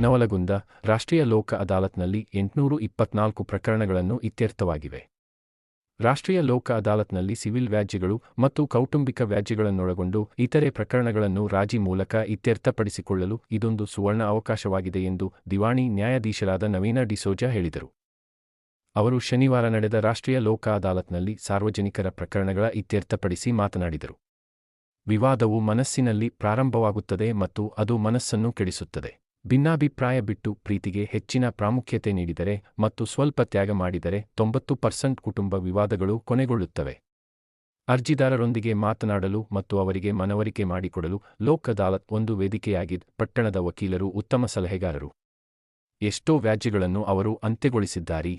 ನವಲಗುಂದ ರಾಷ್ಟ್ರೀಯ ಲೋಕ ಅದಾಲತ್ನಲ್ಲಿ ಎಂಟುನೂರು ಇಪ್ಪತ್ನಾಲ್ಕು ಪ್ರಕರಣಗಳನ್ನು ಇತ್ಯರ್ಥವಾಗಿವೆ. ರಾಷ್ಟ್ರೀಯ ಲೋಕ ಅದಾಲತ್ನಲ್ಲಿ ಸಿವಿಲ್ ವ್ಯಾಜ್ಯಗಳು ಮತ್ತು ಕೌಟುಂಬಿಕ ವ್ಯಾಜ್ಯಗಳನ್ನೊಳಗೊಂಡು ಇತರೆ ಪ್ರಕರಣಗಳನ್ನು ರಾಜಿ ಮೂಲಕ ಇತ್ಯರ್ಥಪಡಿಸಿಕೊಳ್ಳಲು ಇದೊಂದು ಸುವರ್ಣ ಅವಕಾಶವಾಗಿದೆ ಎಂದು ದಿವಾಣಿ ನ್ಯಾಯಾಧೀಶರಾದ ನವೀನ ಡಿಸೋಜಾ ಹೇಳಿದರು. ಅವರು ಶನಿವಾರ ನಡೆದ ರಾಷ್ಟ್ರೀಯ ಲೋಕ ಅದಾಲತ್ನಲ್ಲಿ ಸಾರ್ವಜನಿಕರ ಪ್ರಕರಣಗಳ ಇತ್ಯರ್ಥಪಡಿಸಿ ಮಾತನಾಡಿದರು. ವಿವಾದವು ಮನಸ್ಸಿನಲ್ಲಿ ಪ್ರಾರಂಭವಾಗುತ್ತದೆ ಮತ್ತು ಅದು ಮನಸ್ಸನ್ನು ಕೆಡಿಸುತ್ತದೆ. ಭಿನ್ನಾಭಿಪ್ರಾಯ ಬಿಟ್ಟು ಪ್ರೀತಿಗೆ ಹೆಚ್ಚಿನ ಪ್ರಾಮುಖ್ಯತೆ ನೀಡಿದರೆ ಮತ್ತು ಸ್ವಲ್ಪ ತ್ಯಾಗ ಮಾಡಿದರೆ ತೊಂಬತ್ತು ಪರ್ಸೆಂಟ್ ಕುಟುಂಬ ವಿವಾದಗಳು ಕೊನೆಗೊಳ್ಳುತ್ತವೆ. ಅರ್ಜಿದಾರರೊಂದಿಗೆ ಮಾತನಾಡಲು ಮತ್ತು ಅವರಿಗೆ ಮನವರಿಕೆ ಮಾಡಿಕೊಡಲು ಲೋಕ್ ಅದಾಲತ್ ಒಂದು ವೇದಿಕೆಯಾಗಿದ್ದು ಪಟ್ಟಣದ ವಕೀಲರು ಉತ್ತಮ ಸಲಹೆಗಾರರು. ಎಷ್ಟೋ ವ್ಯಾಜ್ಯಗಳನ್ನು ಅವರು ಅಂತ್ಯಗೊಳಿಸಿದ್ದಾರಿ.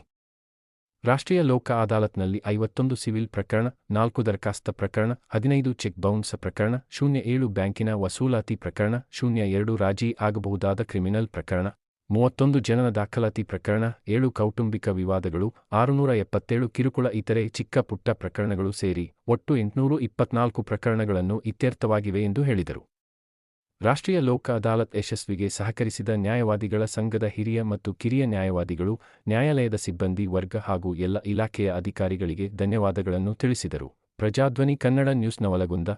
ರಾಷ್ಟ್ರೀಯ ಲೋಕ ಅದಾಲತ್ನಲ್ಲಿ ಐವತ್ತೊಂದು ಸಿವಿಲ್ ಪ್ರಕರಣ, ನಾಲ್ಕು ದರಖಾಸ್ತ ಪ್ರಕರಣ, ಹದಿನೈದು ಚೆಕ್ ಬೌನ್ಸ್ ಪ್ರಕರಣ, ಶೂನ್ಯ ಏಳು ಬ್ಯಾಂಕಿನ ವಸೂಲಾತಿ ಪ್ರಕರಣ, ಶೂನ್ಯ ಎರಡು ರಾಜಿ ಆಗಬಹುದಾದ ಕ್ರಿಮಿನಲ್ ಪ್ರಕರಣ, ಮೂವತ್ತೊಂದು ಜನನ ದಾಖಲಾತಿ ಪ್ರಕರಣ, ಏಳು ಕೌಟುಂಬಿಕ ವಿವಾದಗಳು, ಆರುನೂರ ಎಪ್ಪತ್ತೇಳು ಕಿರುಕುಳ ಇತರೆ ಚಿಕ್ಕ ಪುಟ್ಟ ಪ್ರಕರಣಗಳು ಸೇರಿ ಒಟ್ಟು ಎಂಟುನೂರು ಇಪ್ಪತ್ನಾಲ್ಕು ಪ್ರಕರಣಗಳನ್ನು ಇತ್ಯರ್ಥವಾಗಿವೆ ಎಂದು ಹೇಳಿದರು. ರಾಷ್ಟ್ರೀಯ ಲೋಕ ಅದಾಲತ್ ಯಶಸ್ವಿಗೆ ಸಹಕರಿಸಿದ ನ್ಯಾಯವಾದಿಗಳ ಸಂಘದ ಹಿರಿಯ ಮತ್ತು ಕಿರಿಯ ನ್ಯಾಯವಾದಿಗಳು, ನ್ಯಾಯಾಲಯದ ಸಿಬ್ಬಂದಿ ವರ್ಗ ಹಾಗೂ ಎಲ್ಲ ಇಲಾಖೆಯ ಅಧಿಕಾರಿಗಳಿಗೆ ಧನ್ಯವಾದಗಳನ್ನು ತಿಳಿಸಿದರು. ಪ್ರಜಾಧ್ವನಿ ಕನ್ನಡ ನ್ಯೂಸ್ನ ನವಲಗುಂದ